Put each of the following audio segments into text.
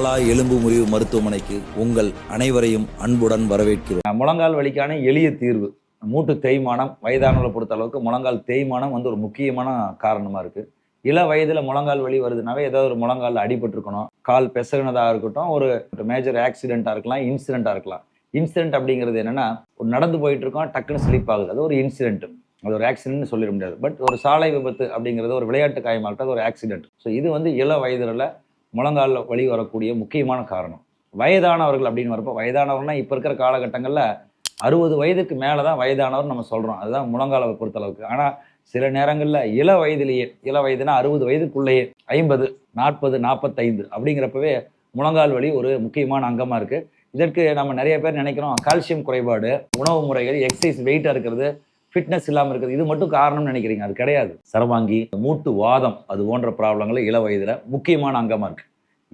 பாலா எலும்பு முறிவு மருத்துவமனைக்கு உங்கள் அனைவரையும் அன்புடன் வரவேற்கிறோம். முழங்கால் வலிக்கான எளிய தீர்வு. மூட்டு தேய்மானம் வயதானவர்களை பொறுத்த அளவுக்கு முழங்கால் தேய்மானம் வந்து ஒரு முக்கியமான காரணமாக இருக்குது இள வயதில் முழங்கால் வலி வருதுனாவே ஏதாவது ஒரு முழங்காலில் அடிபட்டிருக்கணும். கால் பெசகுனதாக இருக்கட்டும் ஒரு மேஜர் ஆக்சிடெண்ட்டாக இருக்கலாம் இன்சிடெண்ட்டாக இருக்கலாம். இன்சிடென்ட் அப்படிங்கிறது என்னென்னா ஒரு நடந்து போயிட்டு இருக்கோம் டக்குன்னு ஸ்லிப் ஆகுது. அது ஒரு இன்சிடென்ட் அது ஒரு ஆக்சிடென்ட்னு சொல்லிட முடியாது. பட் ஒரு சாலை விபத்து அப்படிங்கிறது ஒரு விளையாட்டு காயமாக அது ஒரு ஆக்சிடென்ட் ஸோ இது வந்து இள வயதில் முழங்காலில் வழி வரக்கூடிய முக்கியமான காரணம். வயதானவர்கள் அப்படின்னு வரப்போ வயதானவர்னா இப்போ இருக்கிற காலகட்டங்களில் அறுபது வயதுக்கு மேலே தான் வயதானவர் நம்ம சொல்கிறோம் அதுதான் முழங்காலை பொறுத்தளவுக்கு. ஆனால் சில நேரங்களில் இள வயதிலேயே இள வயதுனா அறுபது வயதுக்குள்ளேயே ஐம்பது நாற்பது நாற்பத்தைந்து அப்படிங்கிறப்பவே முழங்கால் வலி ஒரு முக்கியமான அங்கமாக இருக்குது இதற்கு நம்ம நிறைய பேர் நினைக்கிறோம் கால்சியம் குறைபாடு உணவு முறைகள் எக்ஸசைஸ் வெயிட்டாக இருக்கிறது ஃபிட்னஸ் இல்லாமல் இருக்கிறது. இது மட்டும் காரணம்னு நினைக்கிறீங்க? அது கிடையாது. சரவாங்கி மூட்டு வாதம் அது போன்ற ப்ராப்ளங்கள் இள வயதில் முக்கியமான அங்கமாக இருக்குது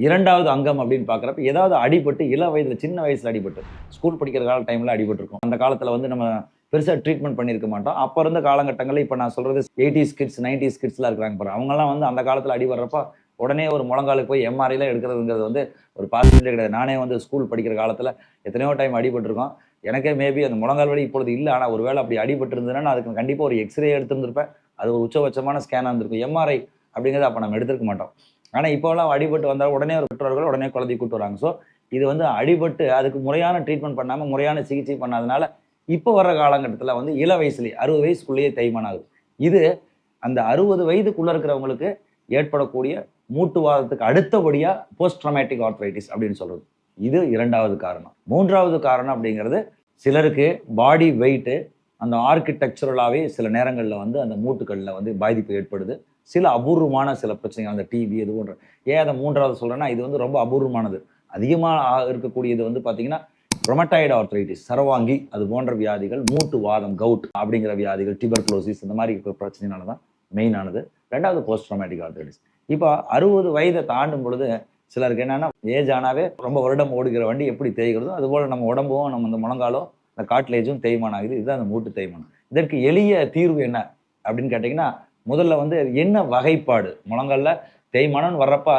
இரண்டாவது அங்கம் அப்படின்னு பார்க்குறப்ப ஏதாவது அடிபட்டு இள வயதில் சின்ன வயசில் அடிபட்டு ஸ்கூல் படிக்கிற கால டைமில் அடிபட்டிருக்கும். அந்த காலத்தில் வந்து நம்ம பெருசாக ட்ரீட்மெண்ட் பண்ணியிருக்க மாட்டோம். அப்போ இருந்த காலகட்டங்களில் இப்போ நான் சொல்கிறது எயிட்டிஸ் கிட்ஸ் நைன்டிஸ் கிட்ஸ்லாம் இருக்கிறாங்க பாரு அவங்கெல்லாம் வந்து அந்த காலத்தில் அடி வர்றப்ப உடனே ஒரு முழங்காலுக்கு போய் எம்ஆர்ஐலாம் எடுக்கிறதுங்கிறது வந்து ஒரு பாசிட்டிவ் கிடையாது. நானே வந்து ஸ்கூல் படிக்கிற காலத்தில் எத்தனையோ டைம் அடிபட்டிருக்கோம். எனக்கே மேபி அந்த முழங்கால் வலி இப்பொழுது இல்லை. ஆனால் ஒரு வேளை அப்படி அடிபட்டு இருந்ததுன்னா அதுக்கு கண்டிப்பாக ஒரு எக்ஸ்ரே எடுத்திருந்திருப்பேன். அது ஒரு உச்சபட்சமான ஸ்கேனாக இருந்திருக்கும். எம்ஆர்ஐ அப்படிங்கிறத அப்போ நம்ம எடுத்திருக்க மாட்டோம். ஆனால் இப்போலாம் அடிபட்டு வந்தால் உடனே ஒரு பெற்றோர்கள் உடனே குழந்தை கூட்டு வராங்க. ஸோ இது வந்து அடிபட்டு அதுக்கு முறையான ட்ரீட்மெண்ட் பண்ணாமல் முறையான சிகிச்சை பண்ணாதனால இப்போ வர்ற காலகட்டத்தில் வந்து இள வயசுலேயே அறுபது வயசுக்குள்ளேயே தேய்மானம் ஆகுது. இது அந்த அறுபது வயதுக்குள்ளே இருக்கிறவங்களுக்கு ஏற்படக்கூடிய மூட்டுவாதத்துக்கு அடுத்தபடியாக போஸ்ட் ட்ரமேட்டிக் ஆர்த்ரைட்டிஸ் அப்படின்னு சொல்கிறது இது இரண்டாவது காரணம். மூன்றாவது காரணம் அப்படிங்கிறது சிலருக்கு பாடி வெயிட்டு அந்த ஆர்கிடெக்சரலாகவே சில நேரங்களில் வந்து அந்த மூட்டுகளில் வந்து பாதிப்பு ஏற்படுது. சில அபூர்வமான சில பிரச்சனைகள் அந்த டிவி இது போன்ற. ஏன் அதை மூன்றாவது சொல்கிறேன்னா இது வந்து ரொம்ப அபூர்வமானது. அதிகமாக இருக்கக்கூடியது வந்து பார்த்தீங்கன்னா ரொமட்டாய்டு ஆர்த்ரைட்டிஸ் சரவாங்கி அது போன்ற வியாதிகள் மூட்டு வாதம் கவுட் அப்படிங்கிற வியாதிகள் டிபர்குலோசிஸ் இந்த மாதிரி இருக்கிற பிரச்சனைனால தான் மெயினானது ரெண்டாவது போஸ்ட் ட்ரோமேட்டிக் ஆர்த்ரைட்டிஸ் இப்போ அறுபது வயதை தாண்டும் பொழுது சிலருக்கு என்னன்னா ஏஜ் ஆனாவே ரொம்ப வருடம் ஓடுகிற வண்டி எப்படி தேய்கிறதோ அதுபோல் நம்ம உடம்பும் நம்ம இந்த முழங்காலோ இந்த காட்லேஜும் தேய்மானம் ஆகுது இதுதான் அந்த மூட்டு தேய்மானம். இதற்கு எளிய தீர்வு என்ன அப்படின்னு கேட்டிங்கன்னா முதல்ல வந்து என்ன வகைப்பாடு? முழங்காலில் தேய்மானம்னு வர்றப்ப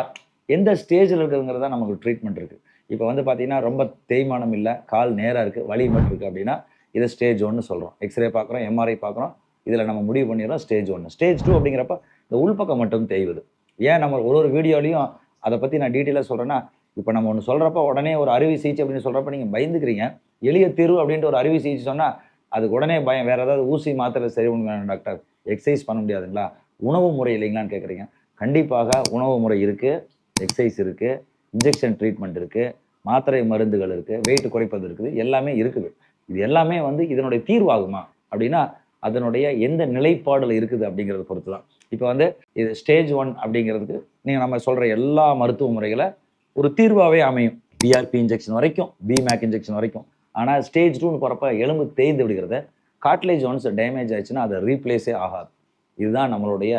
எந்த ஸ்டேஜில் இருக்குதுங்கிறதா நமக்கு ட்ரீட்மெண்ட் இருக்குது இப்போ வந்து பார்த்தீங்கன்னா ரொம்ப தேய்மானம் இல்லை கால் நேராக இருக்குது வலி மட்டும் இருக்குது அப்படின்னா இதை ஸ்டேஜ் ஒன்று சொல்கிறோம் எக்ஸ்ரே பார்க்குறோம் எம்ஆர்ஐ பார்க்குறோம் இதில் நம்ம முடிவு பண்ணிடுறோம் ஸ்டேஜ் ஒன்று ஸ்டேஜ் டூ அப்படிங்கிறப்ப இந்த உள்பக்கம் மட்டும் தேய்வது. ஏன் நம்ம ஒரு ஒரு வீடியோலையும் அதை பற்றி நான் டீட்டெயிலாக சொல்கிறேன்னா இப்போ நம்ம ஒன்று சொல்கிறப்ப உடனே ஒரு அறுவை சிகிச்சை அப்படின்னு சொல்கிறப்ப நீங்கள் பயந்துக்கிறீங்க. எளிய தீர்வு அப்படின்ட்டு ஒரு அறுவை சிகிச்சை சொன்னால் அதுக்கு உடனே பயம் வேறு ஏதாவது ஊசி மாத்திரை சரி பண்ணுவேன் டாக்டர். எக்ஸசைஸ் பண்ண முடியாதுங்களா? உணவு முறை இல்லைங்களான்னு கேட்குறீங்க கண்டிப்பாக உணவு முறை இருக்குது எக்ஸசைஸ் இருக்குது இன்ஜெக்ஷன் ட்ரீட்மெண்ட் இருக்குது மாத்திரை மருந்துகள் இருக்குது வெயிட் குறைப்பது இருக்குது எல்லாமே இருக்குது. இது எல்லாமே வந்து இதனுடைய தீர்வாகுமா? அப்படின்னா அதனுடைய எந்த நிலைப்பாடில் இருக்குது அப்படிங்கிறத பொறுத்து தான் இப்போ வந்து இது ஸ்டேஜ் ஒன் அப்படிங்கிறதுக்கு நீங்கள் நம்ம சொல்கிற எல்லா மருத்துவ முறைகளை ஒரு தீர்வாகவே அமையும். பிஆர்பி இன்ஜெக்ஷன் வரைக்கும் பிமேக் இன்ஜெக்ஷன் வரைக்கும். ஆனால் ஸ்டேஜ் டூன்னு போகிறப்ப எலும்பு தேய்ந்து விடுகிறத. காட்லேஜ் ஒன்ஸ் டேமேஜ் ஆயிடுச்சுன்னா அதை ரீப்ளேஸே ஆகாது. இதுதான் நம்மளுடைய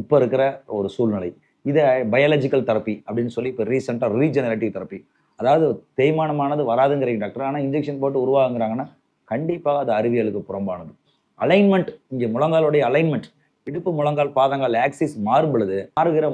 இப்போ இருக்கிற ஒரு சூழ்நிலை. இதை பயாலஜிக்கல் தெரப்பி அப்படின்னு சொல்லி இப்போ ரீசெண்டாக ரீஜெனரேட்டிவ் தெரப்பி அதாவது தேய்மானமானது வராதுங்கிறீங்க டாக்டர் ஆனால் இன்ஜெக்ஷன் போட்டு உருவாகுங்கிறாங்கன்னா கண்டிப்பாக அது அறிவியலுக்கு புறம்பானது. அலைன்மெண்ட் இங்கே முழங்காலுடைய அலைன்மெண்ட் இடுப்பு முழங்கால் பாதங்கால் ஆக்சிஸ் மாறும்பொழுது மாறுகிற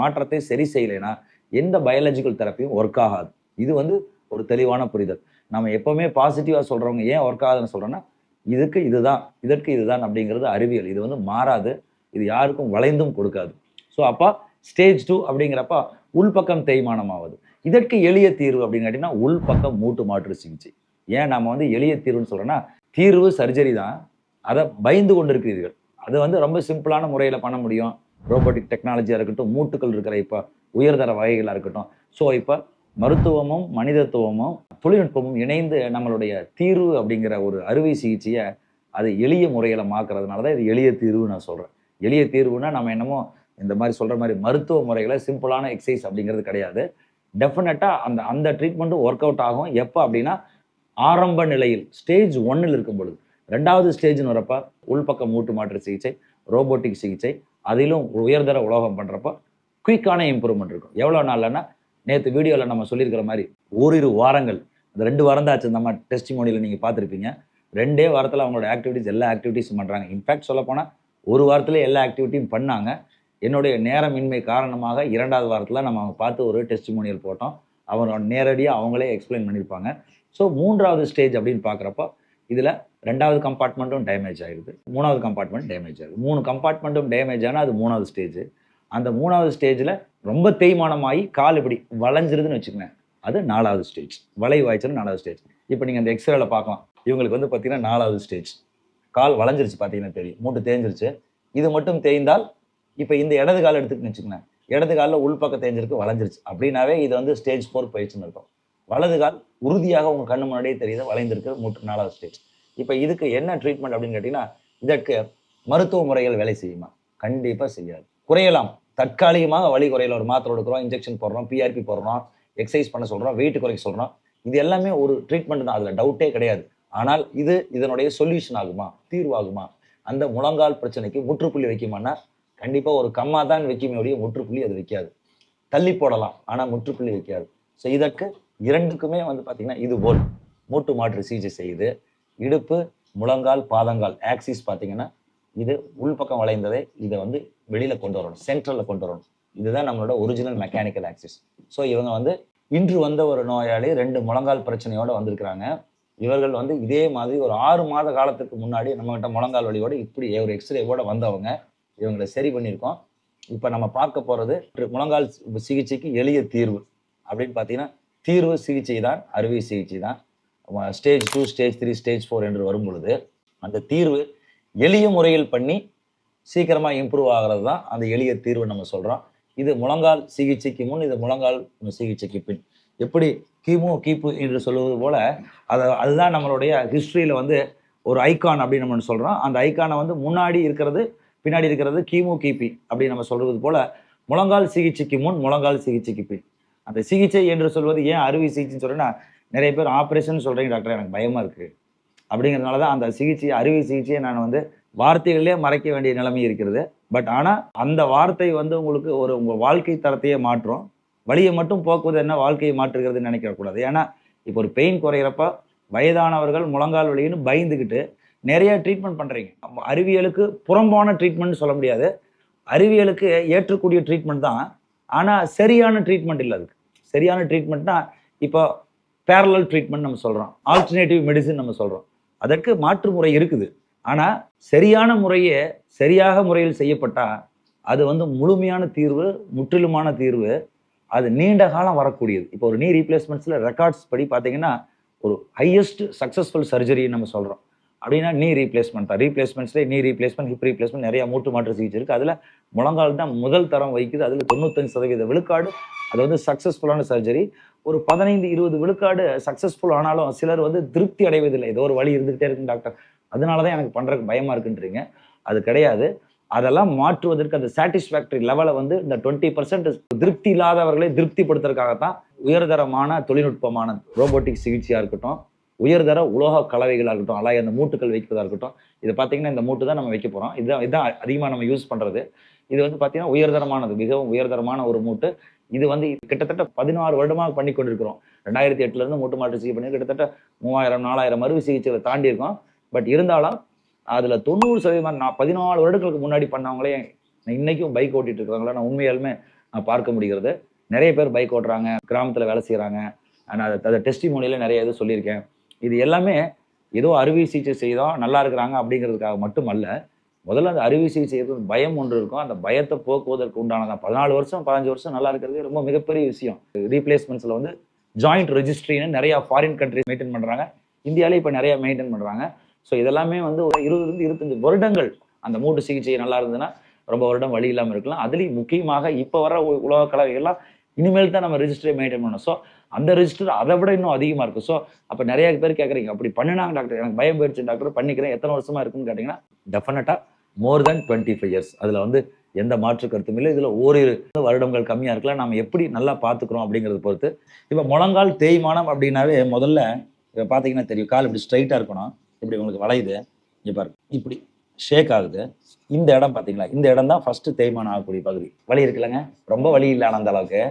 மாற்றத்தை சரி செய்யலைன்னா எந்த பயாலஜிக்கல் தெரப்பியும் ஒர்க் ஆகாது. இது வந்து ஒரு தெளிவான புரிதல். நம்ம எப்போவுமே பாசிட்டிவாக சொல்கிறவங்க ஏன் ஒர்க் ஆகுதுன்னு சொல்கிறோன்னா இதுக்கு இதுதான் இதற்கு இதுதான் அப்படிங்கிறது அறிவியல். இது வந்து மாறாது இது யாருக்கும் வளைந்தும் கொடுக்காது. ஸோ அப்போ ஸ்டேஜ் டூ அப்படிங்கிறப்ப உள்பக்கம் தேய்மானம் ஆகுது இதற்கு எளிய தீர்வு அப்படின்னு கேட்டிங்கன்னா உள்பக்கம் மூட்டு மாற்று சிகிச்சை. ஏன் நம்ம வந்து எளிய தீர்வுன்னு சொல்கிறோன்னா தீர்வு சர்ஜரி தான். அதை பயந்து கொண்டு இருக்கிறீர்கள் அது வந்து ரொம்ப சிம்பிளான முறையில் பண்ண முடியும். ரோபோட்டிக் டெக்னாலஜியாக இருக்கட்டும் மூட்டுக்கள் இருக்கிற இப்போ உயர்தர வகைகளாக இருக்கட்டும். ஸோ இப்போ மருத்துவமும் மனிதத்துவமும் தொழில்நுட்பமும் இணைந்து நம்மளுடைய தீர்வு அப்படிங்கிற ஒரு அறுவை சிகிச்சையை அது எளிய முறையில் மாக்குறதுனால தான் இது எளிய தீர்வு நான் சொல்கிறேன் எளிய தீர்வுனா நம்ம என்னமோ இந்த மாதிரி சொல்கிற மாதிரி மருத்துவ முறைகளை சிம்பிளான எக்ஸசைஸ் அப்படிங்கிறது கிடையாது. டெஃபினட்டாக அந்த அந்த ட்ரீட்மெண்ட்டும் ஒர்க் அவுட் ஆகும். எப்போ அப்படின்னா ஆரம்ப நிலையில் ஸ்டேஜ் ஒன்னில் இருக்கும் பொழுது. ரெண்டாவது ஸ்டேஜ்னு வரப்ப உள்பக்கம் மூட்டு மாற்று சிகிச்சை ரோபோட்டிக் சிகிச்சை அதிலும் உயர்தர உலோகம் பண்ணுறப்ப குயிக்கான இம்ப்ரூவ்மெண்ட் இருக்கும். எவ்வளோ நாள்லன்னா நேற்று வீடியோவில் நம்ம சொல்லியிருக்கிற மாதிரி ஓரிரு வாரங்கள் அந்த ரெண்டு வாரம் தான் ஆச்சு நம்ம டெஸ்டிமோனியில் நீங்கள் பார்த்துருப்பீங்க. ரெண்டே வாரத்தில் அவங்களோட ஆக்டிவிட்டீஸ் எல்லா ஆக்டிவிட்டீஸும் பண்ணுறாங்க இன்ஃபேக்ட் சொல்லப்போனால் ஒரு வாரத்தில் எல்லா ஆக்டிவிட்டியும் பண்ணாங்க. என்னுடைய நேரமின்மை காரணமாக இரண்டாவது வாரத்தில் நம்ம அவங்க பார்த்து ஒரு டெஸ்டிமோனியல் போட்டோம். அவங்க நேரடியாக அவங்களே எக்ஸ்பிளைன் பண்ணியிருப்பாங்க ஸோ மூன்றாவது ஸ்டேஜ் அப்படின்னு பார்க்குறப்போ இதில் ரெண்டாவது கம்பார்ட்மெண்ட்டும் டேமேஜ் ஆகிடுது மூணாவது கம்பார்ட்மெண்ட் டேமேஜ் ஆகுது. மூணு கம்பார்ட்மெண்ட்டும் டேமேஜ் ஆனால் அது மூணாவது ஸ்டேஜ் அந்த மூணாவது ஸ்டேஜில் ரொம்ப தேய்மானமாகி கால் இப்படி வளைஞ்சிருதுன்னு வச்சுக்கோங்க அது நாலாவது ஸ்டேஜ் வளை வாய்ச்சல் நாலாவது ஸ்டேஜ் இப்போ நீங்கள் அந்த எக்ஸ்ரேல பார்க்கலாம். இவங்களுக்கு வந்து பார்த்தீங்கன்னா நாலாவது ஸ்டேஜ் கால் வளைஞ்சிருச்சு பார்த்தீங்கன்னா தெரியும். மூட்டு தேஞ்சிருச்சு இது மட்டும் தேய்ந்தால் இப்போ இந்த இடது கால் எடுத்துக்கிட்டு வச்சுக்கோங்க இடது காலில் உள்பக்கம் தேஞ்சிருக்கு வளைஞ்சிருச்சு. அப்படின்னாவே இது வந்து ஸ்டேஜ் ஃபோர் பயிற்சின்னு இருக்கும் வலது கால் உறுதியாக உங்கள் கண்ணு முன்னாடியே தெரியுது வளைந்திருக்கு மூட்டு நாலாவது ஸ்டேஜ் இப்போ இதுக்கு என்ன ட்ரீட்மெண்ட் அப்படின்னு கேட்டிங்கன்னா இதற்கு மருத்துவ முறைகள் வேலை செய்யுமா? கண்டிப்பாக செய்யாது. குறையலாம். தற்காலிகமாக வலி குறையல. ஒரு மாத்திரை எடுக்கிறோம் இன்ஜெக்ஷன் போடுறோம் பிஆர்பி போடுறோம் எக்ஸசைஸ் பண்ண சொல்கிறோம் வெயிட் குறைக்க சொல்கிறோம் இது எல்லாமே ஒரு ட்ரீட்மெண்ட் தான். அதில் டவுட்டே கிடையாது. ஆனால் இது இதனுடைய சொல்யூஷன் ஆகுமா? தீர்வாகுமா? அந்த முழங்கால் பிரச்சனைக்கு முற்றுப்புள்ளி வைக்குமானா கண்டிப்பாக ஒரு கம்மா தான் வைக்குமே ஒழிய முற்றுப்புள்ளி அது வைக்காது. தள்ளி போடலாம் ஆனால் முற்றுப்புள்ளி வைக்காது. ஸோ இதற்கு இரண்டுக்குமே வந்து பார்த்திங்கன்னா இது போல் மூட்டு மாற்று சிகிச்சை செய்யுது இடுப்பு முழங்கால் பாதங்கால் ஆக்சிஸ் பார்த்தீங்கன்னா இது உள்பக்கம் வளைந்ததை இதை வந்து வெளியில் கொண்டு வரணும் சென்ட்ரலில் கொண்டு வரணும். இதுதான் நம்மளோட ஒரிஜினல் மெக்கானிக்கல் ஆக்சிஸ் ஸோ இவங்க வந்து இன்று வந்த ஒரு நோயாளி ரெண்டு முழங்கால் பிரச்சனையோட வந்திருக்கிறாங்க. இவர்கள் வந்து இதே மாதிரி ஒரு ஆறு மாத காலத்துக்கு முன்னாடி நம்மகிட்ட முழங்கால் வலியோட இப்படி ஒரு எக்ஸ்ரேவோட வந்தவங்க. இவங்களை சரி பண்ணியிருக்கோம். இப்போ நம்ம பார்க்க போகிறது முழங்கால் சிகிச்சைக்கு எளிய தீர்வு. அப்படின்னு பார்த்தீங்கன்னா தீர்வு சிகிச்சை தான் அறுவை சிகிச்சை தான் stage two stage three stage four என்று வரும் பொழுது அந்த தீர்வு எளிய முறையில் பண்ணி சீக்கிரமாக இம்ப்ரூவ் ஆகிறது தான் அந்த எளிய தீர்வு நம்ம சொல்கிறோம் இது முழங்கால் சிகிச்சைக்கு முன் இது முழங்கால் சிகிச்சைக்கு பின். எப்படி கிமு கீப்பு என்று சொல்லுவது போல் அதை அதுதான் நம்மளுடைய ஹிஸ்ட்ரியில் வந்து ஒரு ஐக்கான் அப்படின்னு நம்ம சொல்கிறோம் அந்த ஐகானை வந்து முன்னாடி இருக்கிறது பின்னாடி இருக்கிறது கிமு கிபி அப்படின்னு நம்ம சொல்கிறது போல் முழங்கால் சிகிச்சைக்கு முன் முழங்கால் சிகிச்சைக்கு பின். அந்த சிகிச்சை என்று சொல்வது ஏன் அறுவை சிகிச்சைன்னு சொல்றேன்னா நிறைய பேர் ஆப்ரேஷன் சொல்கிறீங்க டாக்டர் எனக்கு பயமாக இருக்குது அப்படிங்கிறதுனால தான் அந்த சிகிச்சை அறுவை சிகிச்சையை நான் வந்து வார்த்தைகளிலே மறைக்க வேண்டிய நிலைமை இருக்கிறது. பட் ஆனால் அந்த வார்த்தை வந்து உங்களுக்கு ஒரு உங்கள் வாழ்க்கை தரத்தையே மாற்றும். வழியை மட்டும் போக்குவது என்ன? வாழ்க்கையை மாற்றுகிறதுன்னு நினைக்கக்கூடாது ஏன்னா இப்போ ஒரு பெயின் குறையிறப்ப வயதானவர்கள் முழங்கால் வலின்னு பயந்துக்கிட்டு நிறைய ட்ரீட்மெண்ட் பண்ணுறீங்க அறிவியலுக்கு புறம்பான ட்ரீட்மெண்ட் சொல்ல முடியாது. அறிவியலுக்கு ஏற்றக்கூடிய ட்ரீட்மெண்ட் தான். ஆனால் சரியான ட்ரீட்மெண்ட் இல்லை அதுக்கு. சரியான ட்ரீட்மெண்ட்னா இப்போ பேரலல் ட்ரீட்மெண்ட் நம்ம சொல்கிறோம் ஆல்டர்னேட்டிவ் மெடிசின் நம்ம சொல்கிறோம் அதற்கு மாற்று முறை இருக்குது. ஆனால் சரியான முறையே சரியாக முறையில் செய்யப்பட்டால் அது வந்து முழுமையான தீர்வு முற்றிலுமான தீர்வு அது நீண்ட காலம் வரக்கூடியது. இப்போ ஒரு நீ ரீப்ளேஸ்மெண்ட்ஸில் ரெக்கார்ட்ஸ் படி பார்த்தீங்கன்னா ஒரு ஹையஸ்ட் சக்ஸஸ்ஃபுல் சர்ஜரி நம்ம சொல்கிறோம் அப்படின்னா நீ ரீப்ளேஸ்மெண்ட் தான். ரீப்ளேஸ்மெண்ட்ஸ்லேயே நீ ரீப்ளேஸ்மெண்ட் ஹிப் ரீப்ளேஸ்மெண்ட் நிறைய மூட்டு மாற்று சிகிச்சை இருக்குது அதில் முழங்கால் தான் முதல் தரம் வகிக்குது. அதில் தொண்ணூத்தஞ்சு சதவீத விழுக்காடு. அது வந்து சக்ஸஸ்ஃபுல்லான சர்ஜரி ஒரு பதினைந்து இருபது விழுக்காடு சக்ஸஸ்ஃபுல் ஆனாலும் சிலர் வந்து திருப்தி அடைவதில்லை. ஏதோ ஒரு வழி இருந்துகிட்டே இருக்கு டாக்டர் அதனால தான் எனக்கு பண்ணுறதுக்கு பயமாக இருக்குன்றீங்க. அது கிடையாது. அதெல்லாம் மாற்றுவதற்கு அந்த சாட்டிஸ்ஃபேக்டரி லெவலை வந்து இந்த டுவெண்ட்டி பர்சன்ட் திருப்தி இல்லாதவர்களை திருப்திப்படுத்துறதுக்காகத்தான் உயர்தரமான தொழில்நுட்பமான ரோபோட்டிக் சிகிச்சையாக இருக்கட்டும் உயர்தர உலோக கலவைகளாக இருக்கட்டும் அலாய் அந்த மூட்டுகள் வைக்கிறதா இருக்கட்டும் இது பார்த்தீங்கன்னா இந்த மூட்டு தான் நம்ம வைக்க போகிறோம் இதுதான் இதுதான் அதிகமாக நம்ம யூஸ் பண்ணுறது இது வந்து பார்த்தீங்கன்னா உயர்தரமானது மிகவும் உயர்தரமான ஒரு மூட்டு. இது வந்து கிட்டத்தட்ட பதினாறு வருடமாக பண்ணி கொண்டிருக்கிறோம். ரெண்டாயிரத்தி எட்டுலேருந்து மூட்டு மாற்று சிகிச்சை பண்ணி கிட்டத்தட்ட மூவாயிரம் நாலாயிரம் அறுவை சிகிச்சைகளை தாண்டி இருக்கோம். பட் இருந்தாலும் அதில் தொண்ணூறு சதவீதம் நான் பதினாலு வருடங்களுக்கு முன்னாடி பண்ணவங்களே இன்னைக்கும் பைக் ஓட்டிட்டு இருக்காங்களா? நான் உண்மையாலுமே நான் பார்க்க முடிகிறது. நிறைய பேர் பைக் ஓட்டுறாங்க கிராமத்தில் வேலை செய்கிறாங்க நான் அதை அதை டெஸ்டி மொழியில் நிறைய இது சொல்லியிருக்கேன். இது எல்லாமே ஏதோ அறுவை சிகிச்சை செய்தோம் நல்லா இருக்கிறாங்க அப்படிங்கிறதுக்காக மட்டுமல்ல முதல்ல அந்த அறுவை சிகிச்சை பயம் ஒன்று இருக்கும். அந்த பயத்தை போக்குவதற்கு உண்டானதான் பதினாலு வருஷம் பதினஞ்சு வருஷம் நல்லா இருக்கிறது ரொம்ப மிகப்பெரிய விஷயம். ரீப்ளேஸ்மெண்ட்ஸில் வந்து ஜாயிண்ட் ரெஜிஸ்ட்ரின்னு நிறைய ஃபாரின் கண்ட்ரிஸ் மெயின்டைன் பண்ணுறாங்க இந்தியாவிலே இப்போ நிறைய மெயின்டைன் பண்ணுறாங்க ஸோ இதெல்லாமே வந்து ஒரு இருபது இருபத்தஞ்சு வருடங்கள் அந்த மூட்டு சிகிச்சை நல்லா இருந்ததுன்னா ரொம்ப வருடம் வழி இல்லாமல் இருக்கலாம். அதுலேயும் முக்கியமாக இப்போ வர உலக கலவைகள்லாம் இனிமேல் தான் நம்ம ரெஜிஸ்டரை மெயின்டைன் பண்ணணும். ஸோ அந்த ரெஜிஸ்டர் அதை விட இன்னும் அதிகமாக இருக்கும். ஸோ அப்போ நிறைய பேர் கேட்குறீங்க அப்படி பண்ணினாங்க டாக்டர். எனக்கு பயம் போயிடுச்சு டாக்டர். பண்ணிக்கிறேன். எத்தனை வருஷமா இருக்குன்னு கேட்டிங்கன்னா டெஃபினட்டாக more than twenty five years அதில் வந்து எந்த மாற்று கருத்தும் இல்லை. இதில் ஓரிரு வருடங்கள் கம்மியாக இருக்கலாம். நம்ம எப்படி நல்லா பார்த்துக்குறோம் அப்படிங்கிறத பொறுத்து. இப்போ முழங்கால் தேய்மானம் அப்படின்னாவே முதல்ல இப்போ பார்த்தீங்கன்னா தெரியும். கால் இப்படி ஸ்ட்ரைட்டாக இருக்கணும். இப்படி உங்களுக்கு வளையுது. இங்கே பாருங்க. இப்படி ஷேக் ஆகுது. இந்த இடம் பார்த்தீங்களா? இந்த இடம் தான் ஃபர்ஸ்ட் தேய்மானம் ஆகக்கூடிய பகுதி. வலி இருக்குல்லங்க? ரொம்ப வலி இல்லை ஆனால் அந்த அளவுக்கு.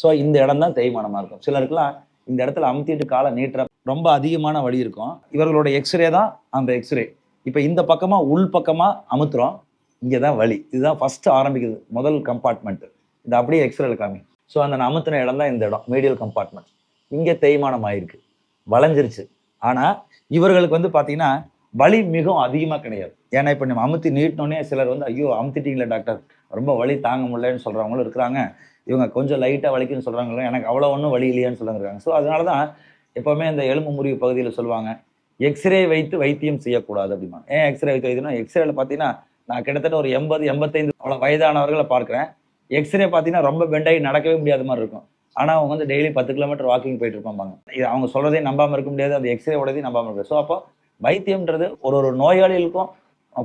ஸோ இந்த இடம் தான் தேய்மானமாக இருக்கும். சிலருக்குலாம் இந்த இடத்துல அமுத்திட்டு காலை நீட்டுற ரொம்ப அதிகமான வழி இருக்கும். இவர்களோட எக்ஸ்ரே தான் அந்த எக்ஸ்ரே இப்போ இந்த பக்கமாக உள் பக்கமாக அமுத்துறோம். இங்கே தான் வலி. இதுதான் ஃபஸ்ட்டு ஆரம்பிக்குது. முதல் கம்பார்ட்மெண்ட்டு இது அப்படியே எக்ஸ்ரேல காமி. ஸோ அந்த நான் அமுத்தின இடம் தான் இந்த இடம். மீடியல் கம்பார்ட்மெண்ட் இங்கே தேய்மானம் ஆயிருக்கு. வளைஞ்சிருச்சு. ஆனால் இவர்களுக்கு வந்து பார்த்தீங்கன்னா வலி மிகவும் அதிகமாக கிடையாது. ஏன்னா இப்போ நம்ம அமுத்தி நீட்டினோடனே சிலர் வந்து ஐயோ அமுத்திட்டீங்களே டாக்டர். ரொம்ப வலி தாங்க முடியலன்னு சொல்கிறவங்களும் இருக்கிறாங்க. இவங்க கொஞ்சம் லைட்டாக வலிக்குன்னு சொல்கிறாங்களோ எனக்கு அவ்வளோ ஒன்றும் வலி இல்லையான்னு சொல்லுறாங்க ஸோ அதனால தான் எப்போவுமே இந்த எலும்பு முறிவு பகுதியில் சொல்லுவாங்க எக்ஸ்ரே வைத்து வைத்தியம் செய்யக்கூடாது அப்படிமா ஏன் எக்ஸ்ரே வைத்து வைத்தியம் எக்ஸ்ரேல பார்த்தீங்கன்னா நான் கிட்டத்தட்ட ஒரு எண்பது எண்பத்தைந்து அவ்வளோ வயதானவர்களை பார்க்குறேன். எக்ஸ்ரே பார்த்தீங்கன்னா ரொம்ப பெண்டாகி நடக்கவே முடியாத மாதிரி இருக்கும். ஆனால் அவங்க வந்து டெய்லி பத்து கிலோமீட்டர் வாக்கிங் போயிட்டு இருப்பாங்க. இது அவங்க சொல்றதையும் நம்பாமல் இருக்க முடியாது. அந்த எக்ஸ்ரே உடையதையும் நம்பாமல் இருக்க ஸோ அப்போ வைத்தியம்ன்றது ஒரு ஒரு நோயாளிகளுக்கும்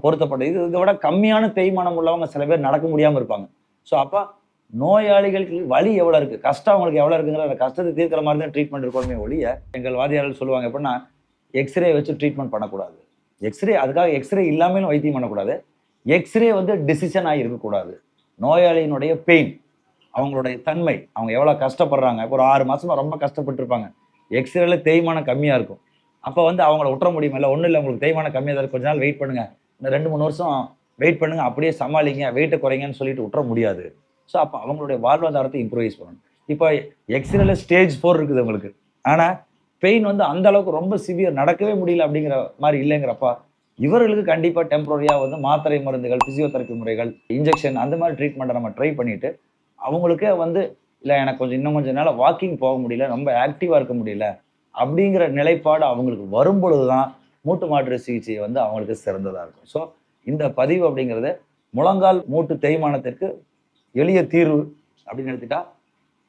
பொருத்தப்பட்டது. இது இதை விட கம்மியான தேய்மானம் உள்ளவங்க சில பேர் நடக்க முடியாமல் இருப்பாங்க. ஸோ அப்போ நோயாளிகளுக்கு வலி எவ்வளோ இருக்குது கஷ்டம் அவங்களுக்கு எவ்வளோ இருக்குங்கிற அந்த கஷ்டத்தை தீர்க்கிற மாதிரி தான் ட்ரீட்மெண்ட் இருக்கணுமே ஒழிய எங்கள் வாதியாளர்கள் சொல்லுவாங்க எப்படின்னா எக்ஸ்ரே வச்சு ட்ரீட்மெண்ட் பண்ணக்கூடாது. எக்ஸ்ரே அதுக்காக எக்ஸ்ரே இல்லாமலும் வைத்தியம் பண்ணக்கூடாது. எக்ஸ்ரே வந்து டிசிஷனாக இருக்கக்கூடாது. நோயாளியினுடைய பெயின் அவங்களுடைய தன்மை அவங்க எவ்வளோ கஷ்டப்படுறாங்க இப்போ ஒரு ஆறு மாதமாக ரொம்ப கஷ்டப்பட்டிருப்பாங்க. எக்ஸ்ரேல தேய்மானம் கம்மியாக இருக்கும். அப்போ வந்து அவங்கள விட்டுற முடியுமா? இல்லை ஒன்றும் இல்லை உங்களுக்கு தேய்மானம் கம்மியாக தான் கொஞ்ச நாள் வெயிட் பண்ணுங்க. இந்த ரெண்டு மூணு வருஷம் வெயிட் பண்ணுங்க. அப்படியே சமாளிங்க. வெயிட்டை குறைங்கன்னு சொல்லிட்டு விட்டுற முடியாது. ஸோ அப்போ அவங்களுடைய வாழ்வாதாரத்தை இம்ப்ரூவைஸ் பண்ணணும். இப்போ எக்ஸ்ரேல ஸ்டேஜ் ஃபோர் இருக்குது உங்களுக்கு. ஆனால் பெயின் வந்து அந்த அளவுக்கு ரொம்ப சிவியர் நடக்கவே முடியல அப்படிங்கிற மாதிரி இல்லைங்கிறப்ப இவர்களுக்கு கண்டிப்பாக டெம்பரரியாக வந்து மாத்திரை மருந்துகள் பிசியோதெரப்பி முறைகள் இன்ஜெக்ஷன் அந்த மாதிரி ட்ரீட்மெண்ட்டை நம்ம ட்ரை பண்ணிட்டு அவங்களுக்கே வந்து இல்லை எனக்கு கொஞ்சம் இன்னும் கொஞ்சம் நாள் வாக்கிங் போக முடியல ரொம்ப ஆக்டிவாக இருக்க முடியல அப்படிங்கிற நிலைப்பாடு அவங்களுக்கு வரும்பொழுது தான் மூட்டு மாற்று சிகிச்சை வந்து அவங்களுக்கு சிறந்ததாக இருக்கும். ஸோ இந்த பதிவு அப்படிங்கிறது முழங்கால் மூட்டு தேய்மானத்திற்கு எளிய தீர்வு அப்படின்னு எடுத்துட்டா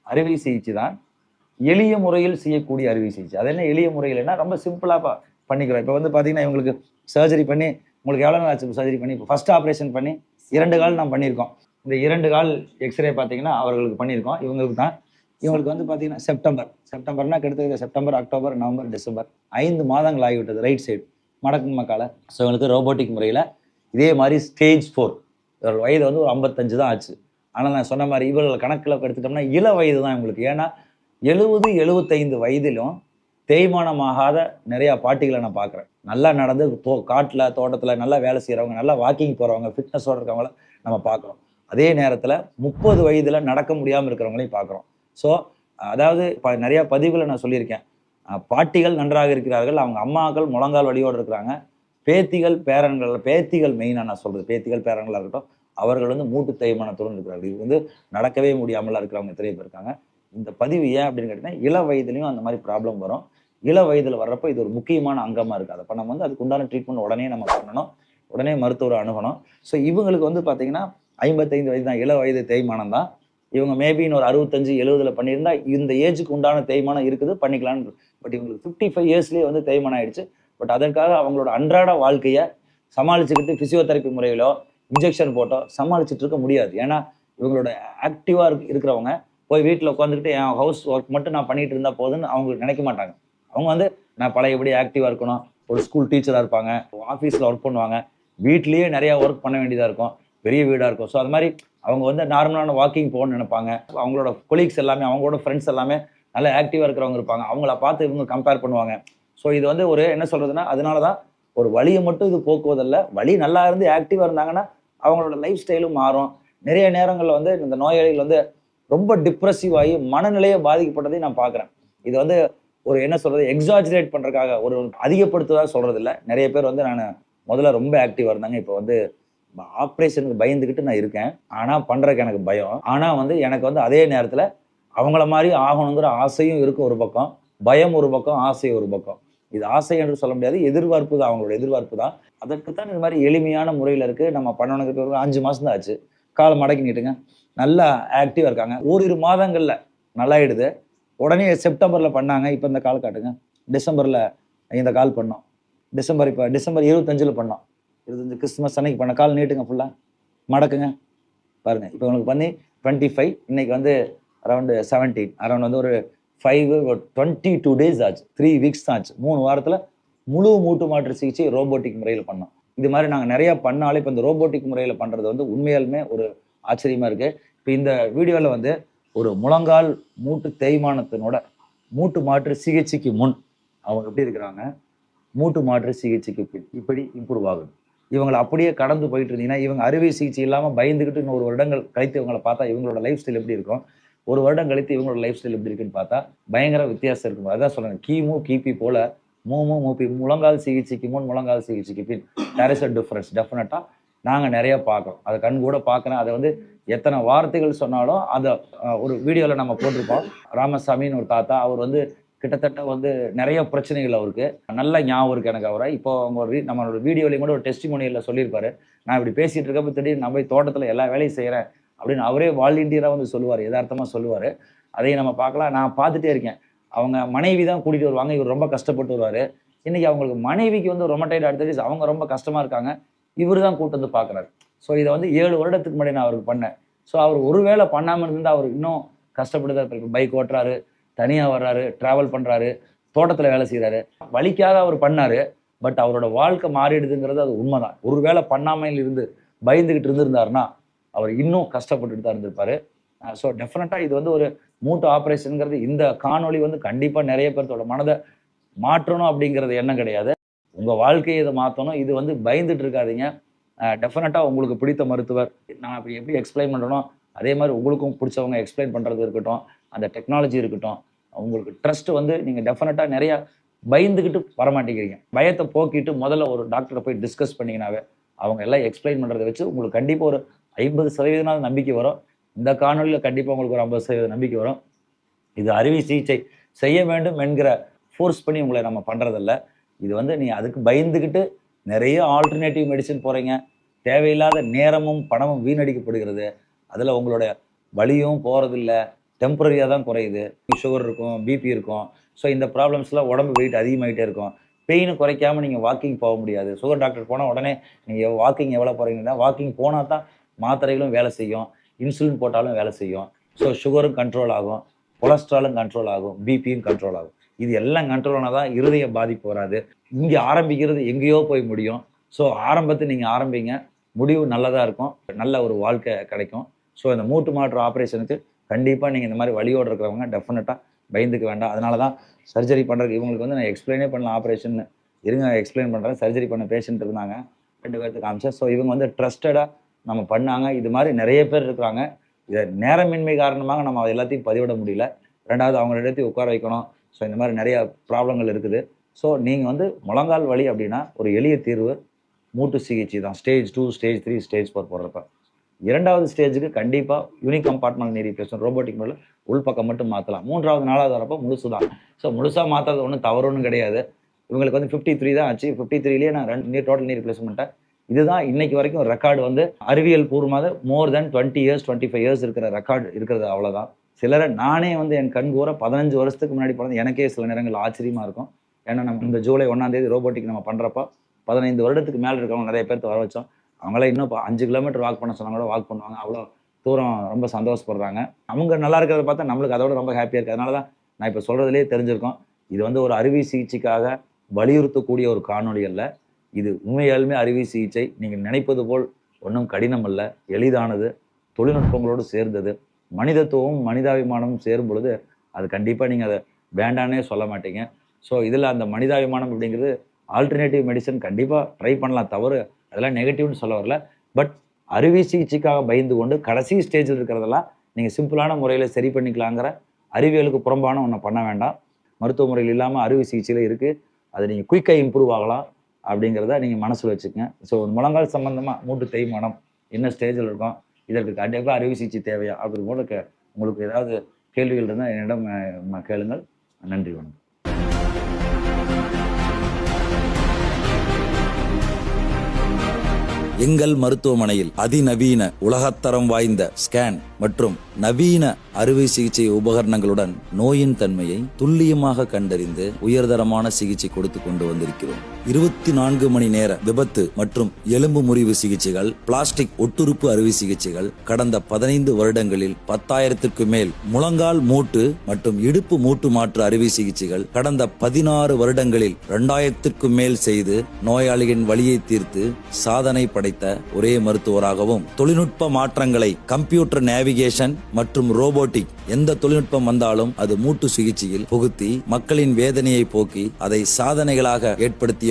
அறுவை சிகிச்சை தான். எளிய முறையில் செய்யக்கூடிய அறுவை சிகிச்சை. அது என்ன எளிய முறையில்னா ரொம்ப சிம்பிளாக பண்ணிக்கிறோம். இப்போ வந்து பார்த்தீங்கன்னா இவங்களுக்கு சர்ஜரி பண்ணி உங்களுக்கு எவ்வளோ நாள் ஆச்சு சர்ஜரி பண்ணி? இப்போ ஃபர்ஸ்ட் ஆப்ரேஷன் பண்ணி இரண்டு கால் நாம் பண்ணியிருக்கோம். இந்த இரண்டு கால் எக்ஸ்ரே பார்த்தீங்கன்னா அவர்களுக்கு பண்ணியிருக்கோம். இவங்களுக்கு தான். இவங்களுக்கு வந்து பார்த்தீங்கன்னா செப்டம்பர் செப்டம்பர்னா கிட்டத்தட்ட செப்டம்பர் அக்டோபர் நவம்பர் டிசம்பர் ஐந்து மாதங்கள் ஆகிவிட்டது ரைட் சைடு மடக்கு மக்கால. ஸோ இவங்களுக்கு ரோபோட்டிக் முறையில் இதே மாதிரி ஸ்டேஜ் ஃபோர் இவர்கள் வயது வந்து ஒரு ஐம்பத்தஞ்சு தான் ஆச்சு. ஆனால் நான் சொன்ன மாதிரி இவர்கள் கணக்கில் எடுத்துட்டோம்னா இள வயது தான் இவங்களுக்கு. ஏன்னா எழுபது எழுபத்தைந்து வயதிலும் தேய்மானமாகாத நிறையா பாட்டிகளை நான் பார்க்குறேன். நல்லா நடந்து தோ காட்டில் தோட்டத்தில் நல்லா வேலை செய்கிறவங்க நல்லா வாக்கிங் போகிறவங்க ஃபிட்னஸோடு இருக்கவங்கள நம்ம பார்க்குறோம். அதே நேரத்தில் முப்பது வயதில் நடக்க முடியாமல் இருக்கிறவங்களையும் பார்க்குறோம். ஸோ அதாவது ப நிறையா பதிவுகளை நான் சொல்லியிருக்கேன். பாட்டிகள் நன்றாக இருக்கிறார்கள் அவங்க அம்மாக்கள் முழங்கால் வழியோடு இருக்கிறாங்க. பேத்திகள் பேரன்கள் பேத்திகள் மெயினாக நான் சொல்கிறது பேத்திகள் பேரன்களாக இருக்கட்டும் அவர்கள் வந்து மூட்டு தேய்மானத்துடன் இருக்கிறார்கள். இது வந்து நடக்கவே முடியாமலாம் இருக்கிறவங்க எத்தனை பேர் இருக்காங்க. இந்த பதிவு ஏன் அப்படின்னு கேட்டிங்கன்னா இள வயதுலையும் அந்த மாதிரி ப்ராப்ளம் வரும். இள வயதில் வர்றப்போ இது ஒரு முக்கியமான அங்கமாக இருக்குது அதை நம்ம வந்து அதுக்கு உண்டான ட்ரீட்மெண்ட் உடனே நம்ம பண்ணணும். உடனே மருத்துவரை அணுகணும். ஸோ இவங்களுக்கு வந்து பார்த்தீங்கன்னா ஐம்பத்தைந்து வயது தான். இள வயது தேய்மானம் தான். இவங்க மேபி இன்னொரு அறுபத்தஞ்சு எழுபதுல பண்ணியிருந்தா இந்த ஏஜுக்கு உண்டான தேய்மானம் இருக்குது பண்ணிக்கலான்னு பட் இவங்களுக்கு ஃபிஃப்டி ஃபைவ் இயர்ஸ்லேயே வந்து தேய்மானம் ஆயிடுச்சு. பட் அதற்காக அவங்களோட அன்றாட வாழ்க்கையை சமாளிச்சுக்கிட்டு ஃபிசியோதெரப்பி முறையிலோ இன்ஜெக்ஷன் போட்டோ சமாளிச்சுட்டு இருக்க முடியாது. ஏன்னா இவங்களோட ஆக்டிவாக இருக்கிறவங்க போய் வீட்டில் உட்காந்துக்கிட்டு என் ஹவுஸ் ஒர்க் மட்டும் நான் பண்ணிட்டு இருந்தால் போதுன்னு அவங்க நினைக்க மாட்டாங்க. அவங்க வந்து நான் பழைய எப்படி ஆக்டிவாக இருக்கணும். ஒரு ஸ்கூல் டீச்சராக இருப்பாங்க. ஆஃபீஸில் ஒர்க் பண்ணுவாங்க. வீட்லேயே நிறையா ஒர்க் பண்ண வேண்டியதாக இருக்கும். பெரிய வீடாக இருக்கும். ஸோ அது மாதிரி அவங்க வந்து நார்மலான வாக்கிங் போகணும்னு நினைப்பாங்க. அவங்களோட கொலீக்ஸ் எல்லாமே அவங்களோட ஃப்ரெண்ட்ஸ் எல்லாமே நல்ல ஆக்டிவாக இருக்கிறவங்க இருப்பாங்க. அவங்கள பார்த்து இவங்க கம்பேர் பண்ணுவாங்க. ஸோ இது வந்து ஒரு என்ன சொல்கிறதுனா அதனால தான் ஒரு வழியை மட்டும் இது போக்குவதில்ல. வழி நல்லா இருந்து ஆக்டிவாக இருந்தாங்கன்னா அவங்களோட லைஃப் ஸ்டைலும் மாறும். நிறைய நேரங்களில் வந்து இந்த நோயாளிகள் வந்து ரொம்ப டிப்ரெசிவ் ஆகி மனநிலையை பாதிக்கப்பட்டதையும் நான் பார்க்குறேன். இது வந்து ஒரு என்ன சொல்றது எக்ஸாஜிரேட் பண்றதுக்காக ஒரு அதிகப்படுத்துவதாக சொல்றது இல்லை நிறைய பேர் வந்து நான் முதல்ல ரொம்ப ஆக்டிவாக இருந்தாங்க. இப்போ வந்து ஆப்ரேஷனுக்கு பயந்துக்கிட்டு நான் இருக்கேன். ஆனால் பண்ணுறதுக்கு எனக்கு பயம். ஆனால் வந்து எனக்கு வந்து அதே நேரத்தில் அவங்கள மாதிரி ஆகணுங்கிற ஆசையும் இருக்கும் ஒரு பக்கம். பயம் ஒரு பக்கம் ஆசை ஒரு பக்கம். இது ஆசை என்று சொல்ல முடியாது. எதிர்பார்ப்பு தான் அவங்களோட எதிர்பார்ப்பு தான். அதற்கு தான் இது மாதிரி எளிமையான முறையில் இருக்குது நம்ம பண்ணணுங்கிறது ஒரு அஞ்சு மாதம் தான் ஆச்சு. காலை மடக்கி நீட்டுங்க. நல்லா ஆக்டிவாக இருக்காங்க. ஓரிரு மாதங்களில் நல்லாயிடுது. உடனே செப்டம்பரில் பண்ணாங்க. இப்போ இந்த கால் காட்டுங்க. டிசம்பரில் இந்த கால் பண்ணோம். டிசம்பர் இப்போ டிசம்பர் இருபத்தஞ்சில் பண்ணோம். இருபத்தஞ்சு கிறிஸ்மஸ் அன்னைக்கு பண்ண கால் நீட்டுங்க ஃபுல்லாக மடக்குங்க. பாருங்கள் இப்போ உங்களுக்கு பண்ணி டுவெண்ட்டி ஃபைவ் இன்னைக்கு வந்து அரௌண்டு செவன்டீன் அரௌண்ட் வந்து ஒரு ஃபைவ் டுவெண்ட்டி டூ டேஸ் ஆச்சு. த்ரீ வீக்ஸ் தான் ஆச்சு. மூணு வாரத்தில் முழு மூட்டு மாற்று சிகிச்சை ரோபோட்டிக் முறையில் பண்ணோம். இது மாதிரி நாங்கள் நிறையா பண்ணாலே இப்போ இந்த ரோபோட்டிக் முறையில் பண்ணுறது வந்து உண்மையாலுமே ஒரு ஆச்சரியமா இருக்கு. இப்போ இந்த வீடியோவில் வந்து ஒரு முழங்கால் மூட்டு தேய்மானத்தினோட மூட்டு மாற்று சிகிச்சைக்கு முன் அவங்க எப்படி இருக்கிறாங்க? மூட்டு மாற்று சிகிச்சைக்கு பின் இப்படி இம்ப்ரூவ் ஆகுது. இவங்களை அப்படியே கடந்து போயிட்டு இருந்தீங்கன்னா இவங்க அறுவை சிகிச்சை இல்லாமல் பயந்துக்கிட்டு இன்னொரு வருடங்கள் கழித்து இவங்களை பார்த்தா இவங்களோட லைஃப் ஸ்டைல் எப்படி இருக்கும்? ஒரு வருடம் கழித்து இவங்களோட லைஃப் ஸ்டைல் எப்படி இருக்குன்னு பார்த்தா பயங்கர வித்தியாசம் இருக்கும். அதான் சொல்றேன் கிமு கிபி போல மூமு மூப்பி முழங்கால் சிகிச்சைக்கு முன் முழங்கால் சிகிச்சைக்கு பின். தேர் இஸ் அ டிஃப்ரென்ஸ் டெஃபினட்டாக நாங்கள் நிறைய பார்க்குறோம். அதை கண் கூட பார்க்குறேன். அதை வந்து எத்தனை வார்த்தைகள் சொன்னாலும் அதை ஒரு வீடியோவில் நம்ம போட்டிருப்போம். ராமசாமின்னு ஒரு தாத்தா அவர் வந்து கிட்டத்தட்ட வந்து நிறைய பிரச்சனைகள் அவருக்கு. நல்ல ஞாபகம் இருக்கு எனக்கு அவரை. இப்போ அவங்க ஒரு நம்மளோட வீடியோலையும் கூட ஒரு டெஸ்டிமோனியில் சொல்லியிருப்பாரு. நான் இப்படி பேசிகிட்டு இருக்கப்ப திடீர்னு நம்ம தோட்டத்தில் எல்லா வேலையும் செய்கிறேன் அப்படின்னு அவரே வாலண்டியராக வந்து சொல்லுவார் யதார்த்தமாக சொல்லுவார். அதையும் நம்ம பார்க்கலாம். நான் பார்த்துட்டே இருக்கேன். அவங்க மனைவி தான் கூட்டிகிட்டு வருவாங்க. இவர் ரொம்ப கஷ்டப்பட்டு வருவார். இன்றைக்கி அவங்களுக்கு மனைவிக்கு வந்து ரொமட்டைட் அடுத்தது அவங்க ரொம்ப கஷ்டமாக இருக்காங்க. இவர் தான் கூட்டு வந்து பார்க்குறாரு. ஸோ இதை வந்து ஏழு வருடத்துக்கு முன்னாடி நான் அவருக்கு பண்ணேன். ஸோ அவர் ஒருவேளை பண்ணாமல் இருந்தால் அவர் இன்னும் கஷ்டப்பட்டு தான் பைக் ஓட்டுறாரு தனியாக வர்றாரு ட்ராவல் பண்ணுறாரு தோட்டத்தில் வேலை செய்கிறாரு வலிக்காக அவர் பண்ணார் பட் அவரோட வாழ்க்கை மாறிடுதுங்கிறது அது உண்மைதான். ஒருவேளை பண்ணாமல் இருந்து பயந்துக்கிட்டு இருந்திருந்தாருன்னா அவர் இன்னும் கஷ்டப்பட்டுட்டு தான் இருந்திருப்பாரு. ஸோ டெஃபினட்டாக இது வந்து ஒரு மூட்டு ஆப்ரேஷனுங்கிறது இந்த காணொளி வந்து கண்டிப்பாக நிறைய பேர்த்தோட மனதை மாற்றணும் அப்படிங்கிறது எண்ணம் கிடையாது. உங்கள் வாழ்க்கையை இதை மாற்றணும் இது வந்து பயந்துட்டு இருக்காதீங்க. டெஃபினட்டாக உங்களுக்கு பிடித்த மருத்துவர். நான் அப்படி எப்படி எக்ஸ்பிளைன் பண்ணுறனோ அதே மாதிரி உங்களுக்கும் பிடிச்சவங்க எக்ஸ்பிளைன் பண்ணுறது இருக்கட்டும் அந்த டெக்னாலஜி இருக்கட்டும் உங்களுக்கு ட்ரஸ்ட் வந்து நீங்கள் டெஃபினட்டாக நிறையா பயந்துக்கிட்டு வரமாட்டேங்கிறீங்க. பயத்தை போக்கிட்டு முதல்ல ஒரு டாக்டரை போய் டிஸ்கஸ் பண்ணிங்கனாவே அவங்க எல்லாம் எக்ஸ்பிளைன் பண்ணுறதை வச்சு உங்களுக்கு கண்டிப்பாக ஒரு ஐம்பது சதவீதம் நம்பிக்கை வரும். இந்த காணொலியில் கண்டிப்பாக உங்களுக்கு ஒரு ஐம்பது சதவீதம் நம்பிக்கை வரும். இது அறுவை சிகிச்சை செய்ய வேண்டும் என்கிற ஃபோர்ஸ் பண்ணி உங்களை நம்ம பண்ணுறதில்ல இது வந்து நீ அதுக்கு பயந்துக்கிட்டு நிறைய ஆல்டர்னேட்டிவ் மெடிசன் போகிறீங்க தேவையில்லாத நேரமும் பணமும் வீணடிக்கப்படுகிறது. அதில் உங்களோட வலியும் போகிறதில்ல டெம்பரரியாக தான் குறையுது. சுகர் இருக்கும் பிபி இருக்கும். ஸோ இந்த ப்ராப்ளம்ஸ்லாம் உடம்பு வெயிட் அதிகமாகிட்டே இருக்கும். பெயினை குறைக்காமல் நீங்கள் வாக்கிங் போக முடியாது. சுகர் டாக்டர் போனால் உடனே நீங்கள் வாக்கிங் எவ்வளோ போகிறீங்கன்னா வாக்கிங் போனால் தான் மாத்திரைகளும் வேலை செய்யும். இன்சுலின் போட்டாலும் வேலை செய்யும். ஸோ சுகரும் கண்ட்ரோல் ஆகும். கொலஸ்ட்ராலும் கண்ட்ரோல் ஆகும். பிபியும் கண்ட்ரோல் ஆகும். இது எல்லாம் கண்ட்ரோல் ஆனால் தான் இருதய பாதிப்பு வராது. இங்கே ஆரம்பிக்கிறது எங்கேயோ போய் முடியும். ஸோ ஆரம்பத்தை நீங்கள் ஆரம்பிங்க. முடிவு நல்லதாக இருக்கும். நல்ல ஒரு வாழ்க்கை கிடைக்கும். ஸோ இந்த மூட்டு மாற்று ஆப்ரேஷனுக்கு கண்டிப்பாக நீங்கள் இந்த மாதிரி வழியோடு இருக்கிறவங்க டெஃபினட்டாக பயந்துக்க வேண்டாம். அதனால தான் சர்ஜரி பண்ணுறதுக்கு இவங்களுக்கு வந்து நான் எக்ஸ்பிளைனே பண்ணல ஆப்ரேஷன் இருங்க எக்ஸ்பிளைன் பண்ணுறேன் சர்ஜரி பண்ண பேஷண்ட் இருந்தாங்க. ரெண்டு பேர்த்துக்கு காமிச்சேன். ஸோ இவங்க வந்து ட்ரஸ்டடாக நம்ம பண்ணாங்க. இது மாதிரி நிறைய பேர் இருக்கிறாங்க. இதை நேரமின்மை காரணமாக நம்ம அதை எல்லாத்தையும் பதிவிட முடியல. ரெண்டாவது அவங்க இடத்தையும் உட்கார வைக்கணும். ஸோ இந்த மாதிரி நிறைய ப்ராப்ளங்கள் இருக்குது. ஸோ நீங்கள் வந்து முழங்கால் வலி அப்படின்னா ஒரு எளிய தீர்வு மூட்டு சிகிச்சை தான். Stage two stage three stage four போடுறப்ப. இரண்டாவது ஸ்டேஜுக்கு கண்டிப்பாக unique compartment knee replacement robotic மூலம் உள்பக்கம் மட்டும் மாற்றலாம் மூன்றாவது நாலாவது வரப்போ முழுசு தான். ஸோ முழுசாக மாற்றது ஒன்றும் தவறுன்னு கிடையாது. இவங்களுக்கு வந்து ஃபிஃப்டி த்ரீ தான் ஆச்சு. ஃபிஃப்டி த்ரீலேயே நான் ரெண்டு நீர் டோட்டல் நீர் ரீப்ளேஸ்மெண்ட்டை இதுதான் இன்னைக்கு வரைக்கும் ரெக்கார்டு வந்து அறிவியல் பூர்வமாக more than twenty years twenty five years இருக்கிற ரெக்கார்டு இருக்கிறது அவ்வளோதான் சிலரை நானே வந்து என் கண் கூற பதினஞ்சு வருஷத்துக்கு முன்னாடி பிறந்து எனக்கே சில நேரங்கள் ஆச்சரியமாக இருக்கும். ஏன்னா நம்ம இந்த ஜூலை ஒன்றாம் தேதி ரோபோட்டிக் நம்ம பண்ணுறப்போ பதினைந்து வருடத்துக்கு மேலே இருக்கவங்க நிறைய பேர்த்து வர வச்சோம். அவங்களே இன்னும் இப்போ அஞ்சு கிலோமீட்டர் வாக் பண்ண சொன்னாங்க கூட வாக் பண்ணுவாங்க. அவ்வளோ தூரம் ரொம்ப சந்தோஷப்படுறாங்க. அவங்க நல்லா இருக்கிறத பார்த்தா நம்மளுக்கு அதோட ரொம்ப ஹாப்பியாக இருக்குது அதனால தான் நான் இப்போ சொல்கிறதுலே தெரிஞ்சிருக்கோம். இது வந்து ஒரு அறுவை சிகிச்சைக்காக வலியுறுத்தக்கூடிய ஒரு காணொளி அல்ல. இது உண்மையாலுமே அறுவை சிகிச்சை. நீங்கள் நினைப்பது போல் ஒன்றும் கடினம் அல்ல. எளிதானது. தொழில்நுட்பங்களோடு சேர்ந்தது. மனிதத்துவம் மனிதாபிமானமும் சேரும் பொழுது அது கண்டிப்பாக நீங்கள் அதை வேண்டானே சொல்ல மாட்டீங்க. ஸோ இதில் அந்த மனிதாபிமானம் அப்படிங்கிறது ஆல்டர்னேட்டிவ் மெடிசன் கண்டிப்பாக ட்ரை பண்ணலாம். தவறு அதெல்லாம் நெகட்டிவ்னு சொல்ல வரல. பட் அறுவை சிகிச்சைக்காக பயந்து கொண்டு கடைசி ஸ்டேஜில் இருக்கிறதெல்லாம் நீங்கள் சிம்பிளான முறையில் சரி பண்ணிக்கலாங்கிற அறிவியலுக்கு புறம்பான ஒன்றை பண்ண வேண்டாம். மருத்துவ முறையில் இல்லாமல் அறுவை சிகிச்சையில் இருக்குது அது நீங்கள் குயிக்காக இம்ப்ரூவ் ஆகலாம் அப்படிங்கிறத நீங்கள் மனசில் வச்சுக்கோங்க. ஸோ முழங்கால் சம்மந்தமாக மூட்டு தேய்மானம் என்ன ஸ்டேஜில் இருக்கும் இதற்கு கண்டிப்பாக அறுவை சிகிச்சை தேவையா? அப்படி உங்களுக்கு உங்களுக்கு ஏதாவது கேள்விகள் இருந்தால் என்னிடம் கேளுங்கள். நன்றி வணக்கம். எங்கள் மருத்துவமனையில் அதிநவீன உலகத்தரம் வாய்ந்த ஸ்கேன் மற்றும் நவீன அறுவை சிகிச்சை உபகரணங்களுடன் நோயின் தன்மையை துல்லியமாக கண்டறிந்து உயர்தரமான சிகிச்சை கொடுத்து கொண்டு வந்திருக்கிறோம். இருபத்தி நான்கு மணி நேர விபத்து மற்றும் எலும்பு முறிவு சிகிச்சைகள் பிளாஸ்டிக் ஒட்டுறுப்பு அறுவை சிகிச்சைகள் கடந்த பதினைந்து வருடங்களில் பத்தாயிரத்திற்கு மேல் முழங்கால் மூட்டு மற்றும் இடுப்பு மூட்டு மாற்று அறுவை சிகிச்சைகள் கடந்த பதினாறு வருடங்களில் இரண்டாயிரத்திற்கும் மேல் செய்து நோயாளிகளின் வழியை தீர்த்து சாதனை படைத்த ஒரே மருத்துவராகவும் தொழில்நுட்ப மாற்றங்களை கம்ப்யூட்டர் நேவிகேஷன் மற்றும் ரோபோட்டிக் எந்த தொழில்நுட்பம் வந்தாலும் அது மூட்டு சிகிச்சையில் புகுத்தி மக்களின் வேதனையை போக்கி அதை சாதனைகளாக ஏற்படுத்திய